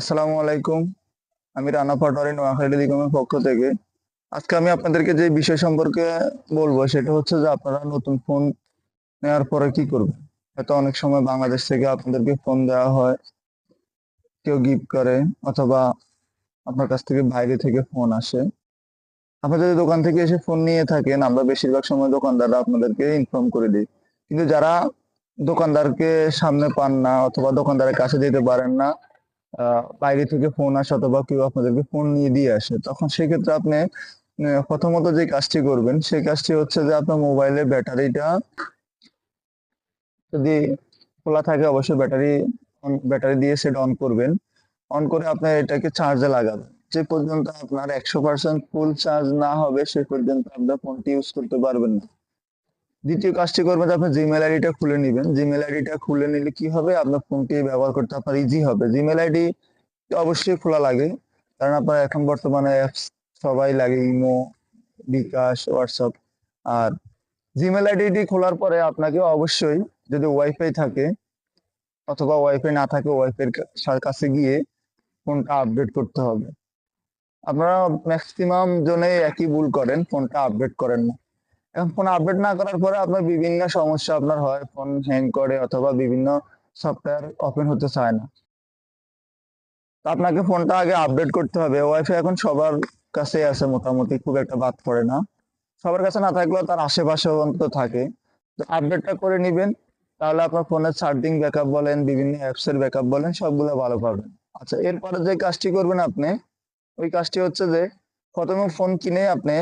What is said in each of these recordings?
আসসালামু আলাইকুম। আমি রানা পাটোয়ারি, নোয়াখালী দিগমের পক্ষ থেকে। আজকে আমি আপনাদেরকে যে বিষয় সম্পর্কে বলব, সেটা হচ্ছে যে আপনারা নতুন ফোন নেওয়ার পরে কি করবেন? হয়তো অনেক সময় বাংলাদেশ থেকে আপনাদেরকে ফোন দেওয়া হয়, কেউ গিফট করে, অথবা আপনার কাছ থেকে বাইরে থেকে ফোন আসে। আপনি যদি দোকান থেকে এসে ফোন নিয়ে থাকেন, আমরা বেশিরভাগ সময় দোকানদাররা আপনাদেরকে ইনফর্ম করে দিই। কিন্তু যারা দোকানদারকে সামনে পান না, অথবা দোকানদারের কাছে যেতে পারেন না বাইরে থেকে ফোন আসে অথবা কেউ আপনাদেরকে ফোন নিয়ে দিয়ে আসে, তখন সেক্ষেত্রে আপনি প্রথমত যে কাজটি করবেন, সেই কাজটি হচ্ছে যে আপনার মোবাইলের ব্যাটারিটা যদি খোলা থাকে অবশ্যই ব্যাটারি ব্যাটারি দিয়ে সেটা অন করবেন। অন করে আপনার এটাকে চার্জে লাগাবেন। যে পর্যন্ত আপনার একশো পার্সেন্ট ফুল চার্জ না হবে, সে পর্যন্ত আপনার ফোনটি ইউজ করতে পারবেন না। দ্বিতীয় কাজটি করবেন আপনি জিমেল আইডিটা খুলে নেবেন। জিমেল আইডিটা খুলে নিলে কি হবে? আপনার ফোনটি ব্যবহার করতে আপনার ইজি হবে। জিমেল আইডি অবশ্যই খোলা লাগে। কারণ আপনার এখন বর্তমানে অ্যাপস সবাই লাগে, ইমো, বিকাশ, হোয়াটসঅ্যাপ। আর জিমেল আইডিটি খোলার পরে আপনাকে অবশ্যই যদি ওয়াইফাই থাকে অথবা ওয়াইফাই না থাকে ওয়াইফাই কাছে গিয়ে ফোনটা আপডেট করতে হবে। আপনারা ম্যাক্সিমাম জনে একই ভুল করেন ফোনটা আপডেট করেন না। এখন ফোন আপডেট না করার পরে আপনার বিভিন্ন সমস্যা আপনার হয় ফোন হ্যাং করে অথবা বিভিন্ন সফটওয়্যার ওপেন হতে চায় না। আপনাকে ফোনটা আগে আপডেট করতে হবে। ওয়াইফাই এখন সবার কাছে আছে মোটামুটি, খুব একটা বাদ পড়ে না। সবার কাছে না থাকলেও তার আশেপাশে অন্তত থাকে। তো আপডেটটা করে নিবেন, তাহলে আপনার ফোনের চার্জিং ব্যাকআপ বলেন, বিভিন্ন অ্যাপস এর ব্যাকআপ বলেন, সবগুলো ভালো পাবেন। আচ্ছা এরপরে যে কাজটি করবেন আপনি, ওই কাজটি হচ্ছে যে, প্রথমে ফোন কিনে আপনি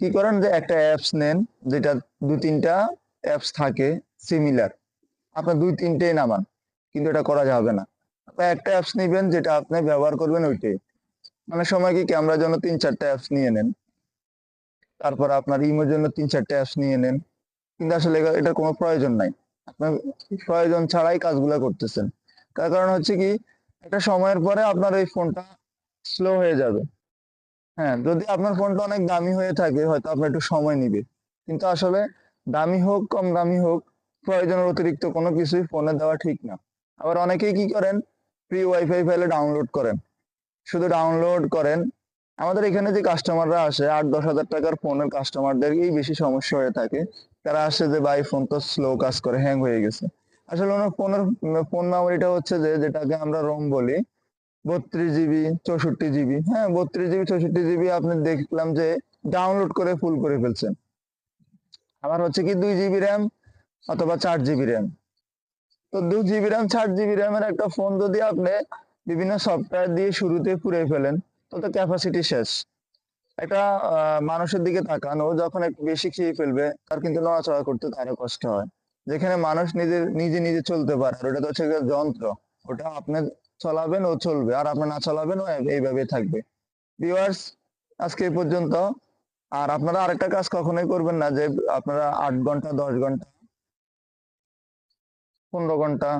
কি করেন যে একটা অ্যাপস নেন, যেটা দুই তিনটা অ্যাপস থাকে সিমিলার আপনার দুই তিনটেই নামান, কিন্তু এটা করা যাবে না। আপনি একটা অ্যাপস নিবেন, যেটা আপনি ব্যবহার করবেন ওইটাই। মানে সময় কি ক্যামেরার জন্য তিন চারটা অ্যাপস নিয়ে নেন। তারপর আপনার ইমোর জন্য তিন চারটা অ্যাপস নিয়ে নেন। কিন্তু আসলে এটা- কোনো প্রয়োজন নাই। আপনার প্রয়োজন ছাড়াই কাজগুলো করতেছেন। তার কারণ হচ্ছে কি, একটা সময়ের পরে আপনার এই ফোনটা স্লো হয়ে যাবে। হ্যাঁ যদি আপনার ফোনটা অনেক দামি হয়ে থাকে, হয়তো আপনার একটু সময় নিবে। কিন্তু আসলে দামি হোক, কম দামি হোক, প্রয়োজনের অতিরিক্ত কোনো কিছুই ফোনে দেওয়া ঠিক না। আবার অনেকেই কি করেন? ফ্রি ওয়াইফাই ফাইলে ডাউনলোড করেন। শুধু ডাউনলোড করেন। আমাদের এখানে যে কাস্টমাররা আসে, আট, দশ হাজার টাকার ফোনের কাস্টমারদেরকেই বেশি সমস্যা হয়ে থাকে। তারা আসে যে, ভাই ফোন তো স্লো কাজ করে হ্যাং হয়ে গেছে। আসলে ওনার ফোনের ফোন মেমোরিটা হচ্ছে যে, যেটাকে আমরা রোম বলি বত্রিশ জিবি চৌষট্টি জিবি হ্যাঁ বত্রিশ জিবি চৌষট্টি জিবি আপনি দেখলাম যে ডাউনলোড করে ফুল করে ফেলছেন। আবার হচ্ছে কি দুই জিবি র্যাম অথবা চার জিবি র্যাম তো দুই জিবি র্যাম চার জিবি র্যামের একটা ফোন যদি আপনি বিভিন্ন সফটওয়্যার দিয়ে শুরুতে পুড়ে ফেলেন, তো তো ক্যাপাসিটি শেষ। একটা মানুষের দিকে তাকান, যখন একটু বেশি খেয়ে ফেলবে, তার কিন্তু নড়াচড়া করতে তারও কষ্ট হয়। যেখানে মানুষ নিজে নিজে নিজে চলতে পারে ওটা তো হচ্ছে যন্ত্র। ওটা আপনি চালাবেন ও চলবে। আর আপনি না চলাবেন ও এইভাবে থাকবে। ভিউয়ার্স আজকে এই পর্যন্ত। আর আপনারা আরেকটা কাজ কখনোই করবেন না যে আপনারা আট ঘণ্টা, দশ ঘণ্টা, পনেরো ঘণ্টা